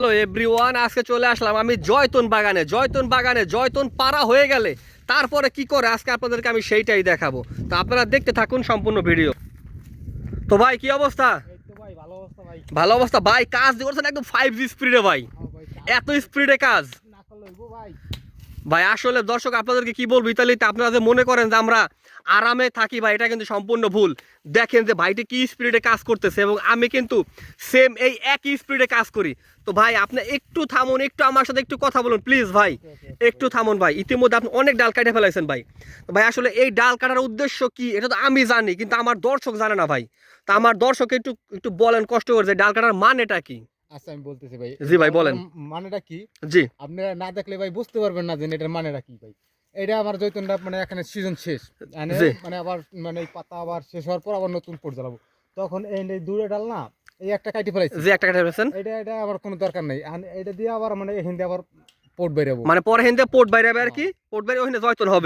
Hello everyone আজকে চলে আসলাম আমি জয়তন বাগানে। জয়তন বাগানে জয়তন পাড়া হয়ে গেলে তারপরে কি করে? আজকে আপনাদেরকে আমি সেইটাই দেখাবো। তো আপনারা দেখতে থাকুন সম্পূর্ণ ভিডিও। তো ভাই কি অবস্থা? ভালো অবস্থা ভাই। কাজ করছেন একদম ফাইভ জি স্পিডে ভাই। হ্যাঁ ভাই এত স্পিডে কাজ না করলে হইবো ভাই ভাই আসলে দর্শক আপনাদেরকে কি বলব? ইতালিতে আপনারা যে মনে করেন যে আমরা আরামে থাকি ভাই এটা কিন্তু সম্পূর্ণ ভুল। দেখেন যে ভাইটি কি স্পিডে কাজ করতেছে এবং আমি কিন্তু সেম এই একই স্পিডে কাজ করি। তো ভাই আপনি একটু থামুন একটু আমার সাথে একটু কথা বলুন প্লিজ ভাই। একটু থামুন ভাই ইতিমধ্যে আপনি অনেক ডাল কাটে ফেলাইছেন ভাই। তো ভাই আসলে এই ডাল কাটার উদ্দেশ্য কি? এটা তো আমি জানি কিন্তু আমার দর্শক জানে না ভাই। তা আমার দর্শক একটু একটু বলেন কষ্ট করে যে ডাল কাটার মানেটা কি? আচ্ছা আমি বলতেছি ভাই জি ভাই, বলেন। মানেটা কি? জি। আপনারা না দেখলে ভাই বুঝতে পারবেন না যে এটার মানেটা কি ভাই। এটা আমার জৈতনটা মানে এখানে সিজন শেষ। মানে মানে আবার মানে পাতা আবার শেষ হওয়ার পর আবার নতুন পড়ে জ্বালাবো। তখন এই দূরে ডাল না এই একটা কাটি ফেলাইছি। যে একটা কাটে ফেলেছেন এটা এটা আবার কোনো দরকার নেই। এটা দিয়ে আবার মানে এখান দিয়ে আবার পোট বেরাবো মানে পরে হিন্দে পোর্ট বাইরে হবে আর কি? পোর্ট বাইরে ওখানে জয়তন হব।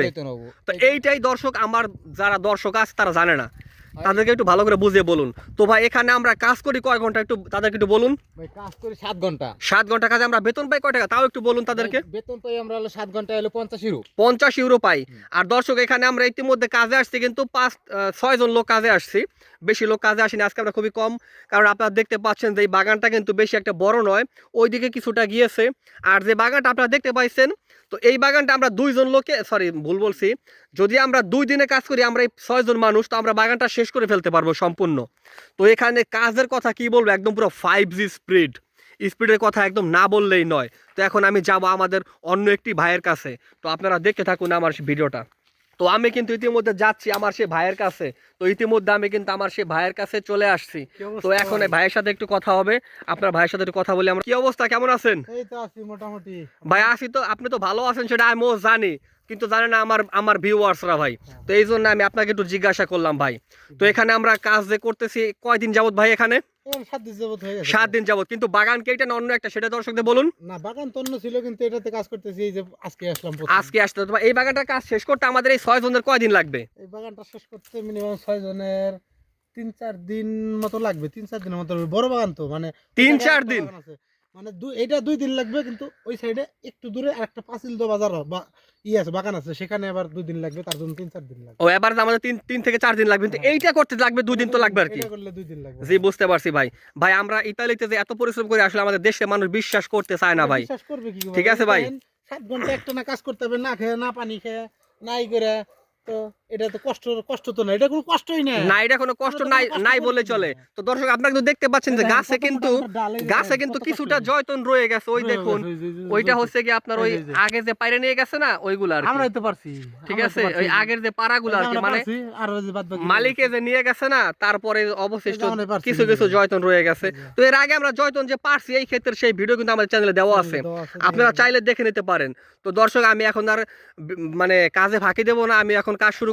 তো এইটাই দর্শক আমার যারা দর্শক আছে তারা জানে না। তাদেরকে একটু ভালো করে বুঝিয়ে বলুন। তো ভাই এখানে আমরা কাজ করি কয় ঘণ্টা? একটু তাদেরকে একটু বলুন। ভাই কাজ করি সাত ঘণ্টা। সাত ঘণ্টা কাজে আমরা বেতন পাই কয় টাকা? তাও একটু বলুন তাদেরকে। বেতন পাই আমরা হলো সাত ঘণ্টা হলো পঞ্চাশ ইউরো। পঞ্চাশ ইউরো পাই। আর দর্শক এখানে আমরা ইতিমধ্যে কাজে আসছি কিন্তু পাঁচ আহ, ছয় জন লোক কাজে আসছি। বেশি লোক কাজে আসেনি আজকে আমরা খুবই কম। কারণ আপনারা দেখতে পাচ্ছেন যে এই বাগানটা কিন্তু বেশি একটা বড় নয় ওইদিকে কিছুটা গিয়েছে। আর যে বাগানটা আপনারা দেখতে পাইছেন তো এই বাগানটা আমরা দুইজন লোকে সরি ভুল বলছি। যদি আমরা দুই দিনে কাজ করি, আমরা এই ছয়জন মানুষ, তো আমরা বাগানটা শেষ করে ফেলতে পারব সম্পূর্ণ। তো এখানে কাজের কথা কি বলব? একদম পুরো ফাইভ জি স্পিড স্পিডের কথা একদম না বললেই নয়। তো এখন আমি যাব আমাদের অন্য একটি ভাইয়ের কাছে। তো আপনারা দেখতে থাকুন আমার ভিডিওটা। তো আমি কিন্তু ইতিমধ্যে যাচ্ছি আমার সেই ভাইয়ের কাছে। তো ইতিমধ্যে আমি কিন্তু আমার সেই ভাইয়ের কাছে চলে আসছি। তো এখন ভাইয়ের সাথে একটু কথা হবে। আপনার ভাইয়ের সাথে একটু কথা বলি আমরা। কি অবস্থা? কেমন আছেন? এই তো আছি মোটামুটি। ভাই আসি তো। আপনি তো ভালো আছেন সেটা আমিও জানি। কিন্তু জানে না আমার আমার ভিউয়ার্সরা ভাই। তো এই জন্য আমি আপনাকে একটু জিজ্ঞাসা করলাম ভাই। তো এখানে আমরা কাজ যে করতেছি কয়দিন যাবত ভাই এখানে? সাত দিন যাবত যাবত কিন্তু বাগান কেটে না অন্য একটা? সেটা দর্শকদের বলুন। না বাগান তো অন্য ছিল কিন্তু এটাতে কাজ করতেছি এই যে আজকে আসলাম আজকে আসতে। এই বাগানটার কাজ শেষ করতে আমাদের এই ছয় জনের কয়দিন লাগবে? এই বাগানটা শেষ করতে মিনিমাম ছয় জনের তিন চার দিন মতো লাগবে। তিন চার দিনের মতো। বড় বাগান তো মানে তিন চার দিন? মানে এটা দুই দিন লাগবে কিন্তু ওই সাইডে একটু দূরে আরেকটা পাঁচিল তো বাজার বা ই আছে বাগান আছে সেখানে আবার দুই দিন লাগবে তার জন্য তিন চার দিন লাগবে। ও এবার আমাদের তিন তিন থেকে চার দিন লাগবে কিন্তু এইটা করতে লাগবে দুই দিন তো লাগবে আর কি। এটা করলে দুই দিন লাগবে। জি বুঝতে পারছি ভাই। ভাই আমরা ইতালিতে যে এত পরিশ্রম করি আসলে আমাদের দেশে মানুষ বিশ্বাস করতে চায় না ভাই। বিশ্বাস করবে কি ঠিক আছে ভাই। সাত ঘণ্টা একটা না কাজ করতে হবে না খেয়ে না পানি খেয়ে নাই করে তো এটা তো কষ্ট কষ্ট তো না এটা কোনো কষ্টই না। না এটা কোনো কষ্ট নাই নাই বলে চলে। তো দর্শক আপনারা কিন্তু দেখতে পাচ্ছেন যে গাছে কিন্তু গাছে কিন্তু কিছুটা জয়তন রয়ে গেছে ওই দেখুন গেছে, ওই যে- যে- ওইটা হচ্ছে কি আপনার ওই। আগে যে পাইরে নিয়ে গেছে না ওইগুলো আর কি। আমরাই পারছি ঠিক আছে? ওই আগের যে পাড়াগুলো আর কি মানে মালিকে যে নিয়ে গেছে না তারপরে অবশিষ্ট আমরা কিছু কিছু জয়তন রয়ে গেছে। তো এর আগে আমরা জয়তন যে পারছি এই ক্ষেত্রে সেই ভিডিও কিন্তু আমাদের চ্যানেলে দেওয়া আছে। আপনারা চাইলে দেখে নিতে পারেন। তো দর্শক আমি এখন আর মানে কাজে ফাঁকি দেবো না আমি এখন কাজ শুরু